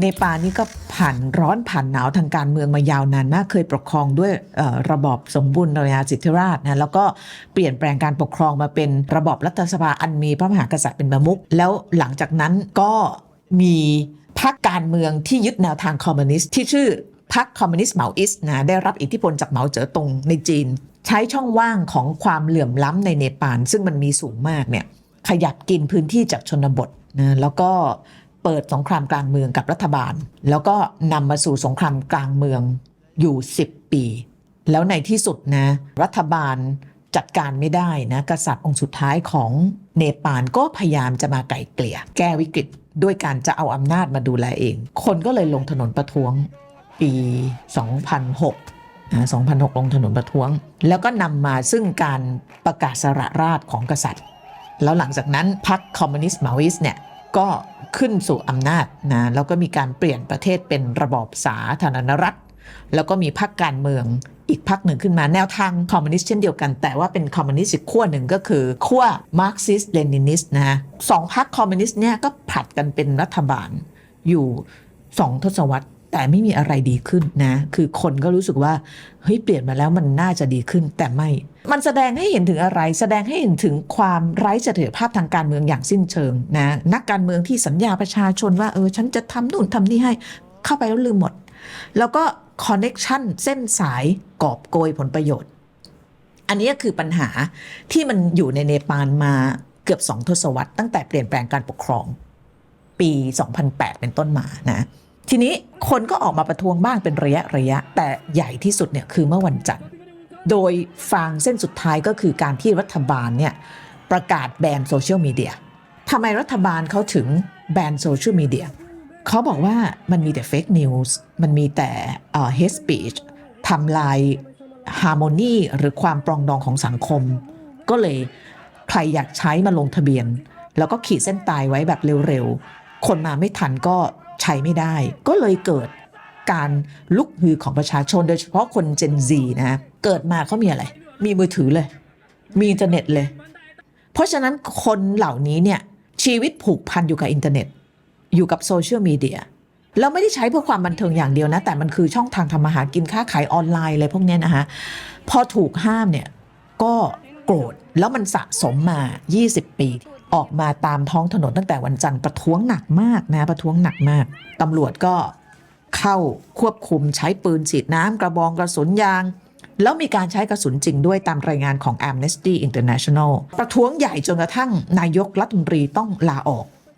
เนปาลนี่ก็ผ่านร้อนผ่านหนาวทางการเมืองมายาวนานมากเคยปกครองด้วยระบอบสมบูรณาญาสิทธิราชนะแล้วก็เปลี่ยนแปลงการปกครองมาเป็นระบอบรัฐสภาอันมีพระมหากษัตริย์เป็นประมุขแล้วหลังจากนั้นก็มีพรรคการเมืองที่ยึดแนวทางคอมมิวนิสต์ที่ชื่อพรรคคอมมิวนิสต์เหมาอิสต์นะได้รับอิทธิพลจากเหมาเจ๋อตงในจีน ใช้ช่องว่างของความเหลื่อมล้ำในเนปาลซึ่งมันมีสูงมากเนี่ยขยับกินพื้นที่จากชนบทนะแล้วก็ เปิดสงครามกลางเมืองกับรัฐบาล แล้วก็นำมาสู่สงครามกลางเมืองอยู่ 10 ปี แล้วในที่สุดนะรัฐบาลจัดการไม่ได้นะกษัตริย์องค์สุดท้ายของเนปาลก็พยายามจะมาไก่เกลี่ย แก้วิกฤตด้วยการจะเอาอำนาจมาดูแลเอง คนก็เลยลงถนนประท้วงปี 2006นะ2006 ลงถนนประท้วง แล้วก็นำมาซึ่งการประกาศสละราชของกษัตริย์ แล้วหลังจากนั้นพรรคคอมมิวนิสต์มาวิสเนี่ยก็ ขึ้นสู่อำนาจนะแล้วก็มีการเปลี่ยนประเทศเป็นระบอบสาธารณรัฐ แล้วก็มีพรรคการเมืองอีกพรรคหนึ่งขึ้นมาแนวทางคอมมิวนิสต์เช่นเดียวกัน แต่ว่าเป็นคอมมิวนิสต์อีกขั้วหนึ่งก็คือขั้วมาร์กซิสเลนินิสต์นะฮะสองพรรคคอมมิวนิสต์เนี่ยก็ผลัดกันเป็นรัฐบาลอยู่สองทศวรรษ แต่ไม่มีอะไรดีขึ้นนะ คือคนก็รู้สึกว่าเฮ้ยเปลี่ยนมาแล้วมันน่าจะดีขึ้นแต่ไม่ มันแสดงให้เห็นถึงอะไร แสดงให้เห็นถึงความไร้เสถียรภาพทางการเมืองอย่างสิ้นเชิงนะนักการเมืองที่สัญญาประชาชนว่าเออฉันจะทำนู่นทำนี่ให้เข้าไปแล้วลืมหมด แล้วก็คอนเน็ชันเส้นสายกอบโกยผลประโยชน์ อันนี้ก็คือปัญหาที่มันอยู่ในเนปาลมาเกือบสองทศวรรษตั้งแต่เปลี่ยนแปลงการปกครอง ปี 2008 เป็นต้นมานะ ทีนี้คนก็ออกมาประท้วงบ้างเป็นระยะระยะ แต่ใหญ่ที่สุดเนี่ยคือเมื่อวันจันทร์ โดยฟางเส้นสุดท้ายก็คือการที่รัฐบาลเนี่ยประกาศแบนโซเชียลมีเดียทำไมรัฐบาลเขาถึงแบนโซเชียลมีเดียเขาบอกว่ามันมีแต่เฟกนิวส์มันมีแต่เอ่อ hate speech ทำลายฮาร์โมนีหรือความปรองดองของสังคม ก็เลยใครอยากใช้มาลงทะเบียน แล้วก็ขีดเส้นตายไว้แบบเร็วๆ คนมาไม่ทันก็ ใช้ไม่ได้ ก็เลยเกิดการลุกฮือของประชาชน โดยเฉพาะคน Gen Z นะเกิดมาเขามีอะไร มีมือถือเลย มีอินเทอร์เน็ตเลย เพราะฉะนั้นคนเหล่านี้เนี่ยชีวิตผูกพันอยู่กับอินเทอร์เน็ต อยู่กับโซเชียลมีเดียแล้วไม่ได้ใช้เพื่อความบันเทิงอย่างเดียวนะ แต่มันคือช่องทางทำมาหากินค้าขายออนไลน์อะไรพวกนี้นะคะพอถูกห้ามเนี่ยก็โกรธแล้วมันสะสมมา 20 ปี ออกมาตามท้องถนนตั้งแต่วันจันทร์ประท้วงหนักมากนะประท้วงหนักมากตำรวจก็เข้าควบคุมใช้ปืนฉีดน้ำกระบองกระสุนยาง แล้วมีการใช้กระสุนจริงด้วยตามรายงานของ Amnesty International ประท้วงใหญ่จนกระทั่งนายกรัฐมนตรีต้องลาออก